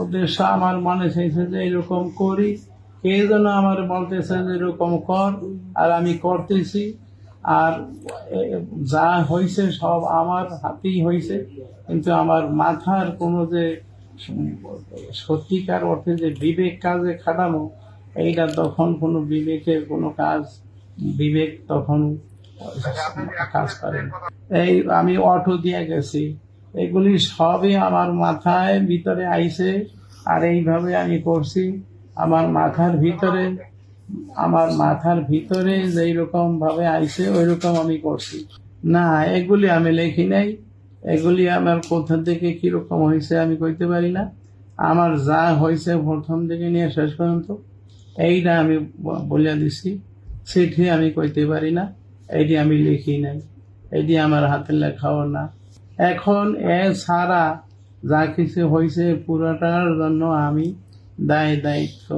উদ্দেশ্য আমার মনে চাইছে যে এরকম করি। কে যেন আমার বলতেছে যে এরকম কর আর আমি করতেছি। আর যা হয়েছে সব আমার হাতেই হয়েছে কিন্তু আমার মাথার কোনো যে সত্যিকার অর্থে যে বিবেক কাজে খাটানো এইটা তখন কোনো বিবেকের কোনো কাজ বিবেক তখন কাজ করে এই আমি অটো দিয়ে গেছি। এগুলি সবই আমার মাথায় ভিতরে আইছে, আর এইভাবে আমি করছি। আমার মাথার ভিতরে, আমার মাথার ভিতরে যেই রকম ভাবে আইছে ওই রকম আমি করছি। না, এগুলি আমি লেখি নাই। এগুলি আমার কোথা থেকে কীরকম হয়েছে আমি কইতে পারি না। আমার যা হয়েছে প্রথম থেকে নিয়ে শেষ পর্যন্ত, এইটা আমি ব- বলে দিছি। চিঠি আমি কইতে পারি না, এইটি আমি লিখি নাই। এটি আমার হাতের লেখাও না। এখন এ ছাড়া যা কিছু হয়েছে পুরোটার জন্য আমি দায় দায়িত্ব।